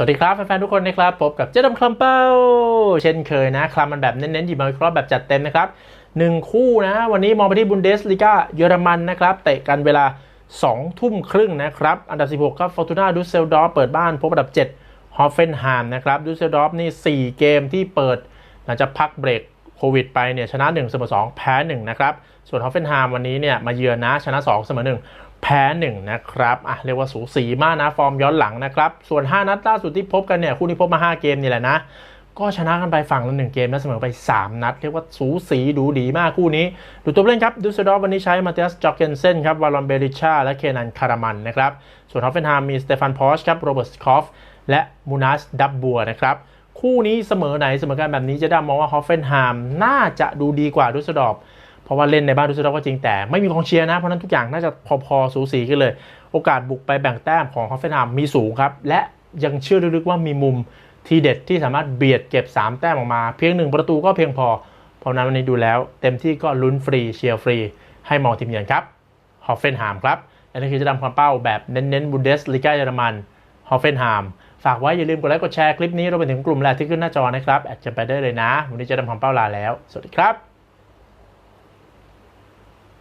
สวัสดีครับแฟนๆทุกคนนะครับพบกับเจ๊ดำคลัมเป้า เช่นเคยนะคลัมมันแบบเน้นๆหยิบมาวิเคราะห์แบบจัดเต็มนะครับหนึ่งคู่นะ วันนี้มองไปที่บุนเดสลิกาเยอรมันนะครับ เตะกันเวลา 2 ทุ่มครึ่งนะครับ อันดับ 16 ครับฟอร์ตูนาดูเซลดอฟเปิดบ้านพบอันดับ 7ฮอฟเฟนไฮม์นะครับดูเซลดอฟนี่ 4 เกมที่เปิด หลังจากพักเบรกโควิดไปเนี่ยชนะ1เสมอ2แพ้1นะครับส่วนฮอฟเฟนไฮม์วันนี้เนี่ยมาเยือนนะชนะ2เสมอ1 แพ้1นะครับอะเรียกว่าสูสีมากนะฟอร์มย้อนหลังนะครับ ส่วน 5 นัดล่าสุดที่พบกันเนี่ยคู่นี้พบมา 5 เกมนี่แหละนะ ก็ชนะกันไปฝั่งละหนึ่งเกมและเสมอไป 3 นัด เรียกว่าสูสีดูดีมากคู่นี้ ดูตัวเล่นครับดูสดอร์วันนี้ใช้มาเตียสจ็อกเกนเซนครับวาลอนเบริชาและเคนันคารามันนะครับส่วนฮอฟเฟนไฮม์มีสเตฟานพอชครับโรเบิร์ตคอฟและมูนัสดับบัวนะครับคู่นี้เสมอไหนเสมอกันแบบนี้จะได้มองว่าฮอฟเฟนไฮม์น่าจะดูดีกว่าดุสดอฟ เพราะว่าเล่นในบ้านดุสเดอฟก็จริงแต่ไม่มีกองเชียร์นะ เพราะนั้นทุกอย่างน่าจะพอๆสูสีกันเลย โอกาสบุกไปแบ่งแต้มของฮอฟเฟนไฮม์มีสูงครับ และยังเชื่อลึกๆว่ามีมุมทีเด็ดที่สามารถเบียดเก็บ 3 แต้มออกมา เพียงหนึ่งประตูก็เพียงพอ เพราะนั้นวันนี้ดูแล้ว เต็มที่ก็ลุ้นฟรีเชียร์ฟรี ให้มองทีมเยือนครับฮอฟเฟนไฮม์ครับและนี่คือจะดำความเป้าแบบเน้นๆบุนเดสลิกาเยอรมันฮอฟเฟนไฮม์ฝากไว้อย่าลืมกดไลค์กดแชร์คลิปนี้รวมไปถึงกลุ่มแรกที่ขึ้นหน้าจอนะครับแอดกันไปได้เลยนะ วันนี้จะดำความเป้าลาแล้ว สวัสดีครับ